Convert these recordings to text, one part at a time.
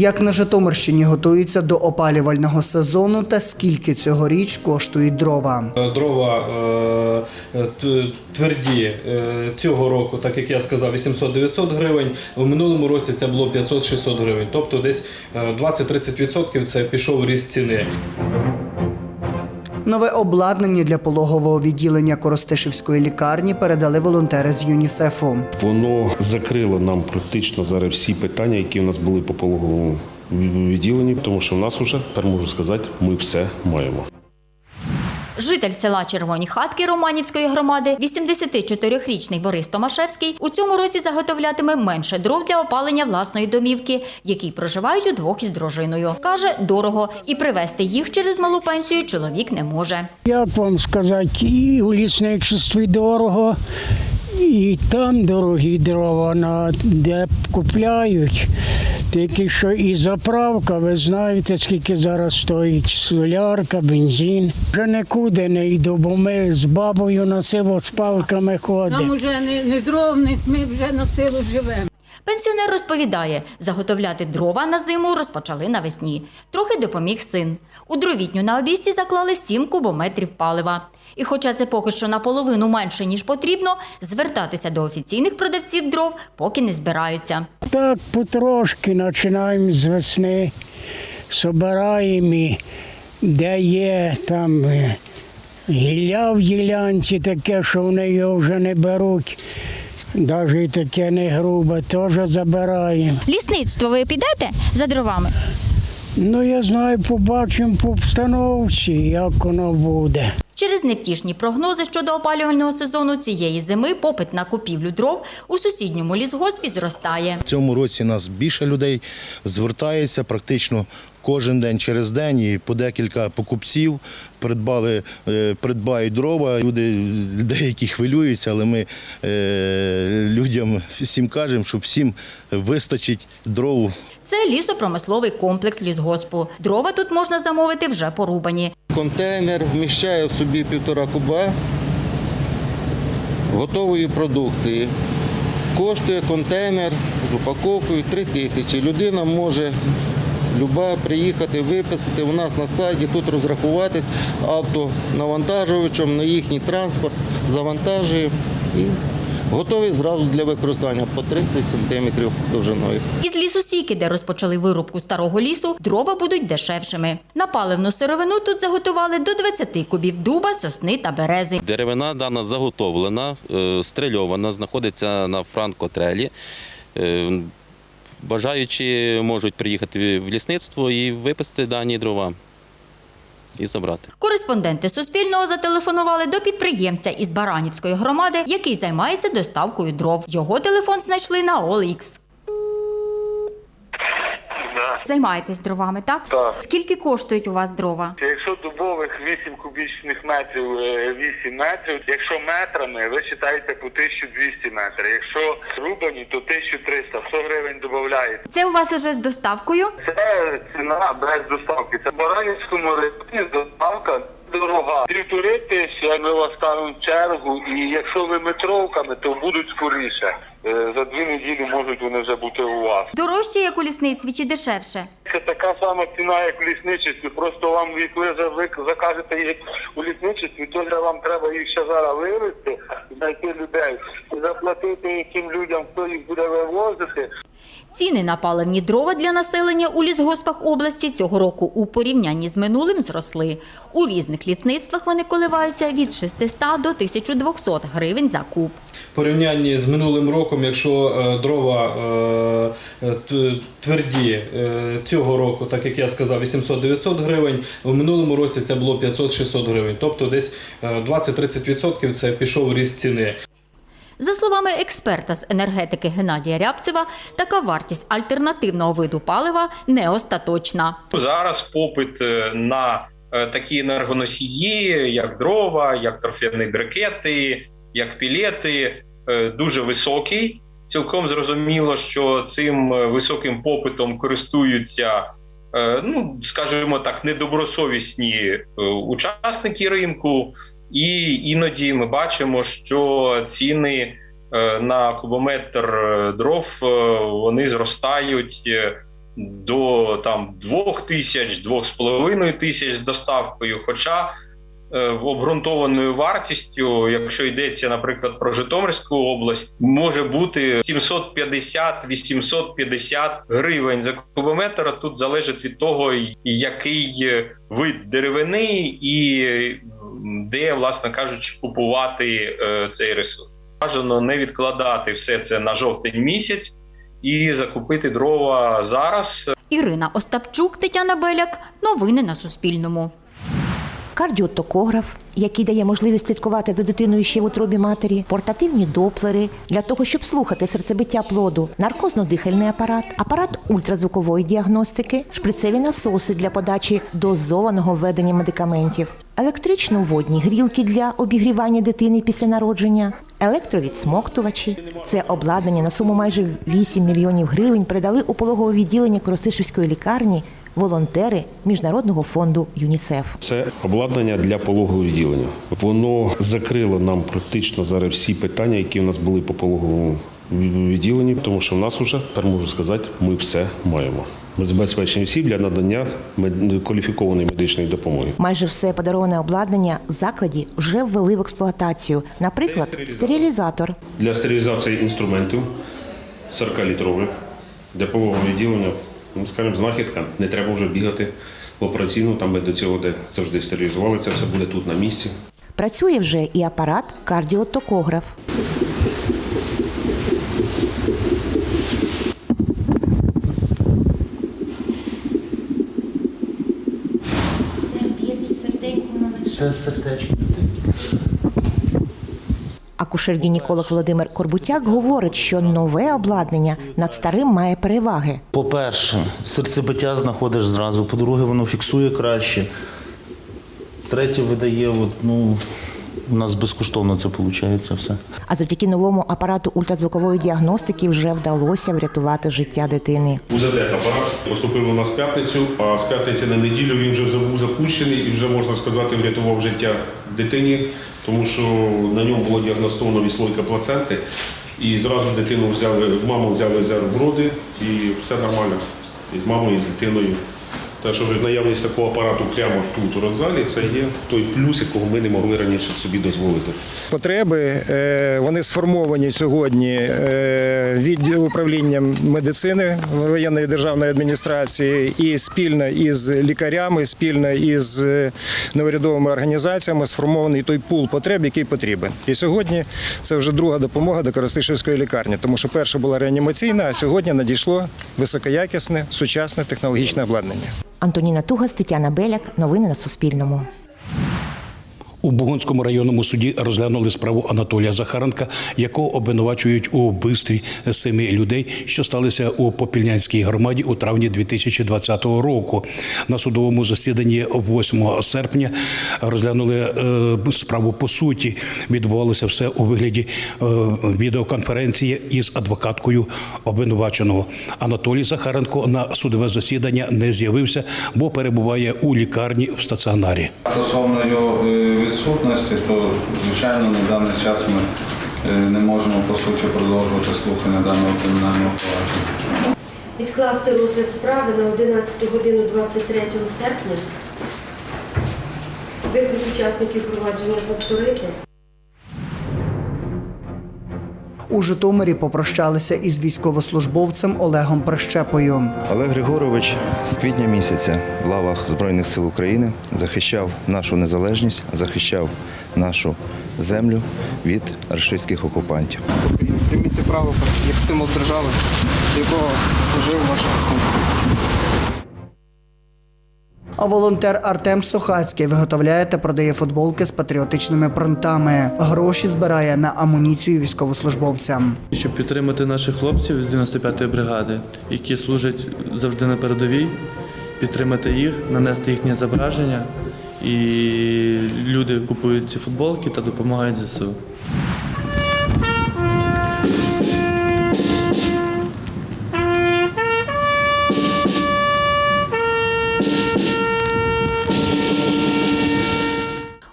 Як на Житомирщині готуються до опалювального сезону та скільки цьогоріч коштують дрова? Е, Дрова е, е, тверді цього року, так як я сказав, 800-900 гривень. У минулому році це було 500-600 гривень. Тобто десь е, 20-30% це пішов ріст ціни. Нове обладнання для пологового відділення Коростишівської лікарні передали волонтери з ЮНІСЕФу. Воно закрило нам практично зараз всі питання, які у нас були по пологовому відділенні, тому що в нас вже, тепер можу сказати, ми все маємо. Житель села Червоні Хатки Романівської громади, 84-річний Борис Томашевський, у цьому році заготовлятиме менше дров для опалення власної домівки, в якій проживають удвох із дружиною. Каже, дорого, і привезти їх через малу пенсію чоловік не може. Як вам сказати, і у лісничестві дорого, і там дорогі дрова, де купляють. Тільки що і заправка, ви знаєте, скільки зараз стоїть солярка, бензин. Вже нікуди не йду, бо ми з бабою на силу з палками ходимо. Нам вже уже не, не дровник, ми вже на силу живемо. Пенсіонер розповідає, заготовляти дрова на зиму розпочали навесні. Трохи допоміг син. У дровітню на обійсті заклали 7 кубометрів палива. І хоча це поки що наполовину менше, ніж потрібно, звертатися до офіційних продавців дров поки не збираються. Так потрошки починаємо з весни, собираємо, де є там е, гілля в ділянці таке, що вони його вже не беруть. Навіть таке не грубе, теж забираємо. Лісництво ви підете за дровами? Ну, я знаю, побачимо по обстановці, як воно буде. Через невтішні прогнози щодо опалювального сезону цієї зими попит на купівлю дров у сусідньому лісгоспі зростає. В цьому році нас більше людей звертається практично кожен день через день і по декілька покупців придбали, е, придбають дрова. Люди деякі хвилюються, але ми е, людям всім кажемо, що всім вистачить дров Це лісопромисловий комплекс лісгоспу. Дрова тут можна замовити вже порубані. Контейнер вміщає в собі півтора куба готової продукції. Коштує контейнер з упаковкою 3 тисячі. Людина може люба приїхати, виписати у нас на складі, тут розрахуватись автонавантажувачем на їхній транспорт, завантажує і готовий зразу для використання по 30 сантиметрів довжиною. Із лісосіки, де розпочали вирубку старого лісу, дрова будуть дешевшими. На паливну сировину тут заготували до 20 кубів дуба, сосни та берези. Деревина дана заготовлена, е, стрельована, знаходиться на франкотрелі. Бажаючі можуть приїхати в лісництво і випасти дані дрова і забрати. Кореспонденти Суспільного зателефонували до підприємця із Баранівської громади, який займається доставкою дров. Його телефон знайшли на OLX. Займаєтесь дровами, так? Так. Скільки коштують у вас дрова? Якщо дубових 8 кубічних метрів е, 8 метрів, якщо метрами, ви вважаєте по 1200 метрів. Якщо рубані, то 1300, 100 гривень додаєте. Це у вас уже з доставкою? Це ціна без доставки. Це в Баранівському районі доставка дорога. Півтори тисячі, ми вас ставимо в чергу, і якщо ви метровками, то будуть скоріше. Е, За дві неділі можуть вони вже бути у вас. Дорожче, як у лісництві, чи дешевше? Це така сама ціна, як в лісничестві. Просто вам, як ви за- закажете їх у лісничестві, то вже вам треба їх ще зараз вивезти, знайти людей і заплатити яким людям, хто їх буде вивозити. Ціни на паливні дрова для населення у лісгоспах області цього року у порівнянні з минулим зросли. У різних лісництвах вони коливаються від 600 до 1200 гривень за куб. Порівнянні з минулим роком, якщо е, дрова е, е, тверді цього року, так як я сказав, 800-900 гривень, у минулому році це було 500-600 гривень. Тобто десь е, 20-30% це пішов ріст ціни. За словами експерта з енергетики Геннадія Рябцева, така вартість альтернативного виду палива не остаточна. Зараз попит е, на е, такі енергоносії, як дрова, як торфяні брикети, як пілети, е, дуже високий. Цілком зрозуміло, що цим високим попитом користуються, ну скажімо так, недобросовісні учасники ринку, і іноді ми бачимо, що ціни е, на кубометр е, дров е, вони зростають до там 2 тисяч, 2,5 тисяч з доставкою. Хоча обґрунтованою вартістю, якщо йдеться, наприклад, про Житомирську область, може бути 750-850 гривень за кубометр. Тут залежить від того, який вид деревини і де, власне кажучи, купувати е, цей ресурс. Бажано не відкладати все це на жовтень місяць і закупити дрова зараз. Ірина Остапчук, Тетяна Беляк. Новини на Суспільному. Кардіотокограф, який дає можливість слідкувати за дитиною ще в утробі матері, портативні доплери для того, щоб слухати серцебиття плоду, наркозно-дихальний апарат, апарат ультразвукової діагностики, шприцеві насоси для подачі дозованого введення медикаментів, електрично-водні грілки для обігрівання дитини після народження, електровідсмоктувачі. Це обладнання на суму майже 8 мільйонів гривень передали у пологове відділення Коростишівської лікарні волонтери Міжнародного фонду ЮНІСЕФ. Це обладнання для пологового відділення. Воно закрило нам практично зараз всі питання, які у нас були по пологовому відділенні, тому що в нас вже, тепер можу сказати, ми все маємо. Ми забезпечені всі для надання кваліфікованої медичної допомоги. Майже все подароване обладнання в закладі вже ввели в експлуатацію. Наприклад, стерилізатор. Для стерилізації інструментів 40-літрових, для пологового відділення, ну, скажімо, знахідка, не треба вже бігати в операційну, там ми до цього де завжди стерилізували, це все буде тут на місці. Працює вже і апарат кардіотокограф. Це б'ється серденько на Це сердечко. Акушер-гінеколог Володимир Корбутяк говорить, що нове обладнання над старим має переваги. По-перше, серцебиття знаходиш зразу. По-друге, воно фіксує краще. Третє видає, от, ну, у нас безкоштовно це виходить все. А завдяки новому апарату ультразвукової діагностики вже вдалося врятувати життя дитини. УЗД апарат поступив у нас в п'ятницю, а з п'ятниці на неділю він вже був запущений і вже можна сказати врятував життя дитині, тому що на ньому було діагностовано віслойка плаценти. І зразу дитину взяли, маму взяли в роди і все нормально. І з мамою, і з дитиною. Так що наявність такого апарату прямо тут у родзалі це є той плюс, якого ми не могли раніше собі дозволити. Потреби е, вони сформовані сьогодні е, від управління медицини воєнної державної адміністрації і спільно із лікарями, спільно із е, неурядовими організаціями сформований той пул потреб, який потрібен. І сьогодні це вже друга допомога до Коростишівської лікарні, тому що перша була реанімаційна, а сьогодні надійшло високоякісне сучасне технологічне обладнання. Антоніна Тугас, Тетяна Беляк. Новини на Суспільному. У Бугонському районному суді розглянули справу Анатолія Захаренка, якого обвинувачують у вбивстві семи людей, що сталися у Попільнянській громаді у травні 2020 року. На судовому засіданні 8 серпня розглянули е, справу по суті. Відбувалося все у вигляді е, відеоконференції із адвокаткою обвинуваченого. Анатолій Захаренко на судове засідання не з'явився, бо перебуває у лікарні в стаціонарі. Стосовно його е, відсутності, то звичайно на даний час ми е, не можемо по суті продовжувати слухання даного кримінального провадження. Відкласти розгляд справи на 11 годину 23 серпня. Виклик учасників провадження повторити. У Житомирі попрощалися із військовослужбовцем Олегом Прищепою. Олег Григорович з квітня місяця в лавах Збройних сил України захищав нашу незалежність, захищав нашу землю від рашистських окупантів. Прийміть право як символ держави, до якого служив ваш син. А волонтер Артем Сохацький виготовляє та продає футболки з патріотичними принтами. Гроші збирає на амуніцію військовослужбовцям. Щоб підтримати наших хлопців з 95-ї бригади, які служать завжди на передовій, підтримати їх, нанести їхнє зображення. І люди купують ці футболки та допомагають ЗСУ.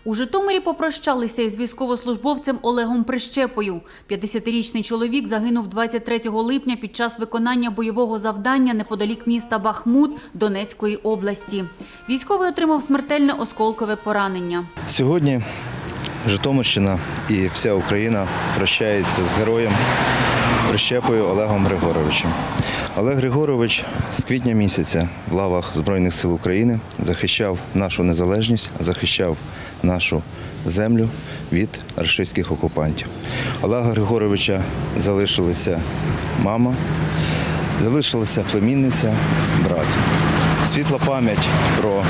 У Житомирі попрощалися із військовослужбовцем Олегом Прищепою. 50-річний чоловік загинув 23 липня під час виконання бойового завдання неподалік міста Бахмут Донецької області. Військовий отримав смертельне осколкове поранення. Сьогодні Житомирщина і вся Україна прощається з героєм Прищепою Олегом Григоровичем. Олег Григорович з квітня місяця в лавах Збройних сил України захищав нашу незалежність, захищав нашу землю від рашистських окупантів. Олега Григоровича залишилися мама, залишилася племінниця, брат. Світла пам'ять про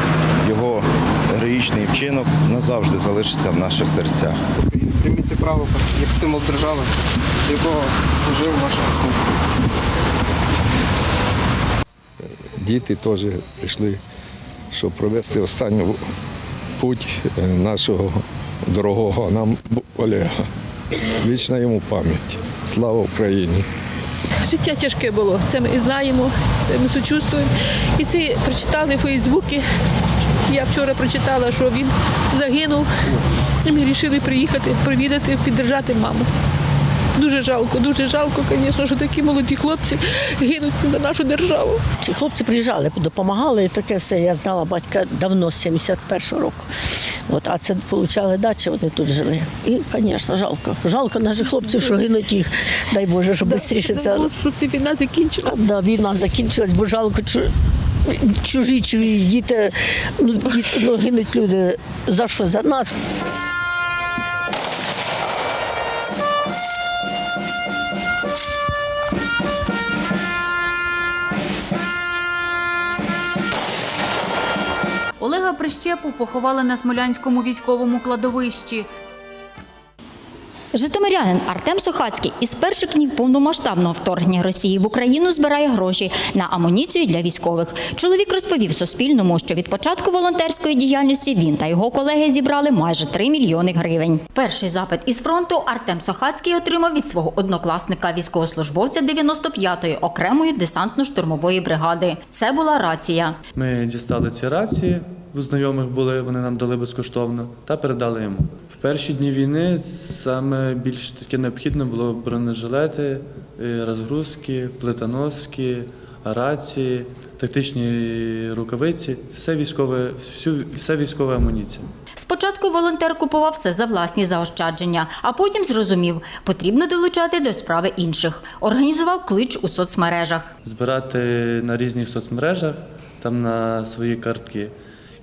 його героїчний вчинок назавжди залишиться в наших серцях. Прийміть право як символ держави, до якого служив ваш син. Діти теж прийшли, щоб провести останню путь е, нашого дорогого нам Олега. Вічна йому пам'ять. Слава Україні! Життя тяжке було, це ми знаємо, це ми сочувствуємо. І це прочитали в Фейсбуці. Я вчора прочитала, що він загинув. І ми вирішили приїхати, провідати, підтримати маму. Дуже жалко, дуже жалко, звісно, що такі молоді хлопці гинуть за нашу державу. Ці хлопці приїжджали, допомагали і таке все. Я знала батька давно, з 71-го року. От, а це получали дачі, вони тут жили. І, звісно, жалко. Жалко наших хлопців, що гинуть їх. Дай Боже, щоб швидше це. Щоб ця війна закінчилася. Да, війна закінчилась, бо жалко чу- чужі, чужі діти, ну, діти, ну, гинуть люди. За що? За нас. Олега Прищепу поховали на Смолянському військовому кладовищі. Житомирянин Артем Сухацький із перших днів повномасштабного вторгнення Росії в Україну збирає гроші на амуніцію для військових. Чоловік розповів Суспільному, що від початку волонтерської діяльності він та його колеги зібрали майже 3 мільйони гривень. Перший запит із фронту Артем Сухацький отримав від свого однокласника військовослужбовця 95-ї окремої десантно-штурмової бригади. Це була рація. Ми дістали ці рації, у знайомих були, вони нам дали безкоштовно та передали йому. В перші дні війни саме більш таке необхідно було бронежилети, е, розгрузки, плитоноски, рації, тактичні рукавиці, все військове, всю, все військова амуніція. Спочатку волонтер купував все за власні заощадження, а потім зрозумів, потрібно долучати до справи інших. Організував клич у соцмережах. збирати на різних соцмережах, там на свої картки.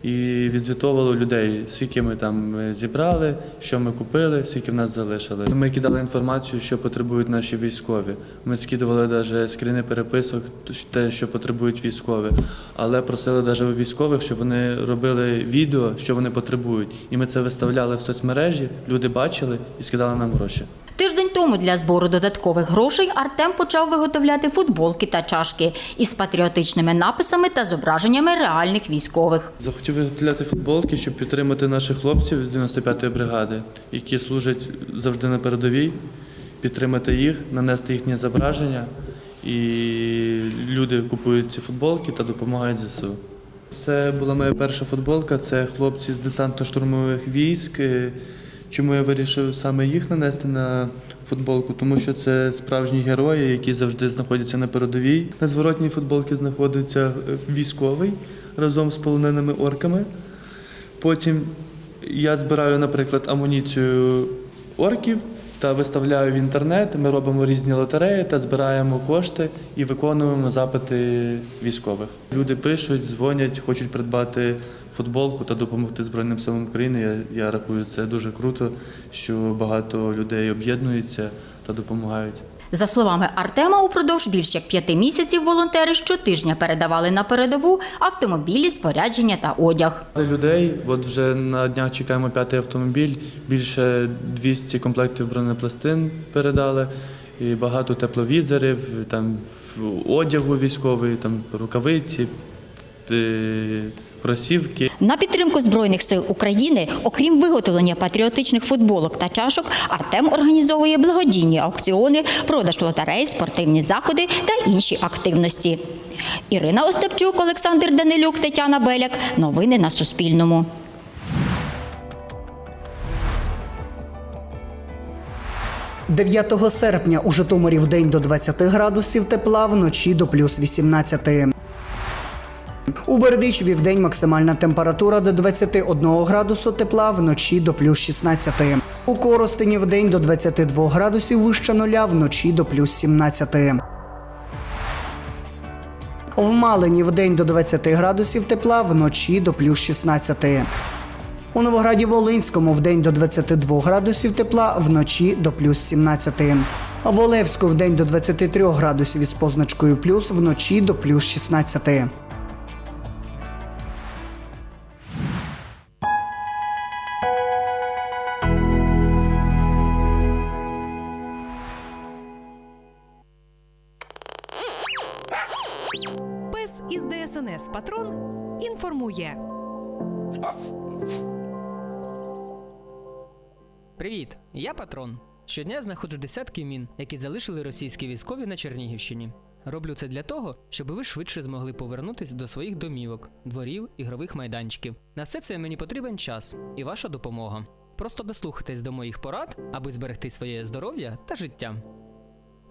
І відзвітовували людей, скільки ми там е, зібрали, що ми купили, скільки в нас залишили. Ми кидали інформацію, що потребують наші військові. Ми скидували навіть скріни переписок, те, що потребують військові. Але просили навіть у військових, щоб вони робили відео, що вони потребують. І ми це виставляли в соцмережі, люди бачили і скидали нам гроші. Тиждень тому для збору додаткових грошей Артем почав виготовляти футболки та чашки із патріотичними написами та зображеннями реальних військових. Захотів виготовляти футболки, щоб підтримати наших хлопців з 95-ї бригади, які служать завжди на передовій, підтримати їх, нанести їхнє зображення. І люди купують ці футболки та допомагають ЗСУ. Це була моя перша футболка. Це хлопці з десантно-штурмових військ. Чому я вирішив саме їх нанести на футболку? Тому що це справжні герої, які завжди знаходяться на передовій. На зворотній футболці знаходиться е, військовий разом з полоненими орками. Потім я збираю, наприклад, амуніцію орків та виставляю в інтернет. Ми робимо різні лотереї та збираємо кошти і виконуємо запити військових. Люди пишуть, дзвонять, хочуть придбати футболку та допомогти Збройним силам України. Я, я рахую, це дуже круто, що багато людей об'єднуються та допомагають. За словами Артема, упродовж більш як п'яти місяців волонтери щотижня передавали на передову автомобілі, спорядження та одяг. Людей, от вже на днях чекаємо п'ятий автомобіль, більше 200 комплектів бронепластин передали, і багато тепловізорів, там одягу військовий, там рукавиці, кросівки. На підтримку збройних сил України, окрім виготовлення патріотичних футболок та чашок, Артем організовує благодійні аукціони, продаж лотерей, спортивні заходи та інші активності. Ірина Остапчук, Олександр Данилюк, Тетяна Беляк. Новини на Суспільному. Дев'ятого серпня у Житомирі в день до 20 градусів тепла вночі до плюс 18. У Бердичеві в день максимальна температура до 21 градусу тепла, вночі до плюс 16. У Коростені в день до 22 градусів вище нуля, вночі до плюс 17. В Малині в день до 20 градусів тепла, вночі до плюс 16. У Новограді Волинському в день до 22 градусів тепла, вночі до плюс 17. В Олевську в день до 23 градусів із позначкою плюс, вночі до плюс 16. Інформує. Привіт, я патрон. Щодня знаходжу десятки мін, які залишили російські військові на Чернігівщині. Роблю це для того, щоб ви швидше змогли повернутися до своїх домівок, дворів, ігрових майданчиків. На все це мені потрібен час і ваша допомога. Просто дослухайтесь до моїх порад, аби зберегти своє здоров'я та життя.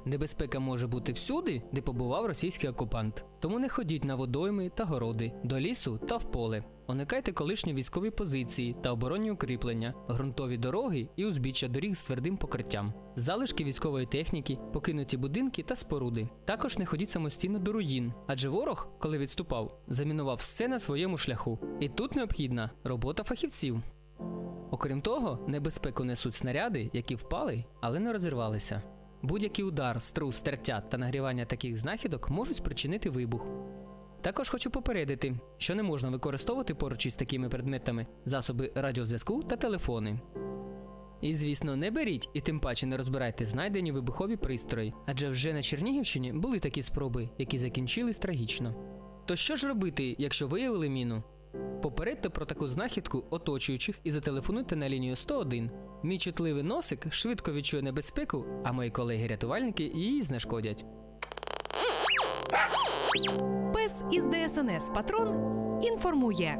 Небезпека може бути всюди, де побував російський окупант. Тому не ходіть на водойми та городи, до лісу та в поле. Уникайте колишні військові позиції та оборонні укріплення, ґрунтові дороги і узбіччя доріг з твердим покриттям, залишки військової техніки, покинуті будинки та споруди. Також не ходіть самостійно до руїн, адже ворог, коли відступав, замінував все на своєму шляху. І тут необхідна робота фахівців. Окрім того, небезпеку несуть снаряди, які впали, але не розірвалися. Будь-який удар, струс, тертя та нагрівання таких знахідок можуть спричинити вибух. Також хочу попередити, що не можна використовувати поруч із такими предметами засоби радіозв'язку та телефони. І, звісно, не беріть і тим паче не розбирайте знайдені вибухові пристрої, адже вже на Чернігівщині були такі спроби, які закінчились трагічно. То що ж робити, якщо виявили міну? Попередьте про таку знахідку оточуючих і зателефонуйте на лінію 101. Мій чутливий носик швидко відчує небезпеку, а мої колеги-рятувальники її знешкодять. Пес із ДСНС Патрон інформує.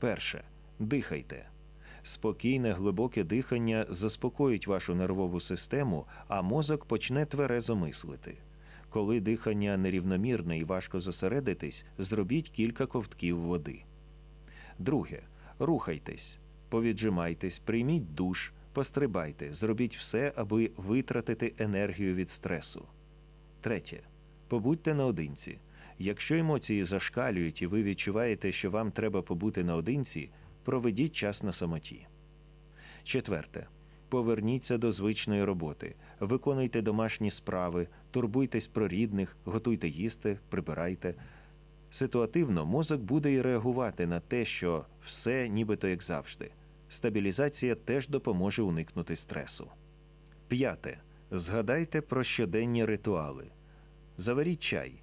Перше. Дихайте. Спокійне глибоке дихання заспокоїть вашу нервову систему, а мозок почне тверезо мислити. Коли дихання нерівномірне і важко зосередитись, зробіть кілька ковтків води. Друге. Рухайтесь, повіджимайтесь, прийміть душ, пострибайте, зробіть все, аби витратити енергію від стресу. Третє. Побудьте наодинці. Якщо емоції зашкалюють і ви відчуваєте, що вам треба побути наодинці, проведіть час на самоті. Четверте. Поверніться до звичної роботи, виконуйте домашні справи, турбуйтесь про рідних, готуйте їсти, прибирайте. Ситуативно мозок буде і реагувати на те, що все нібито як завжди. Стабілізація теж допоможе уникнути стресу. П'яте. Згадайте про щоденні ритуали. Заваріть чай,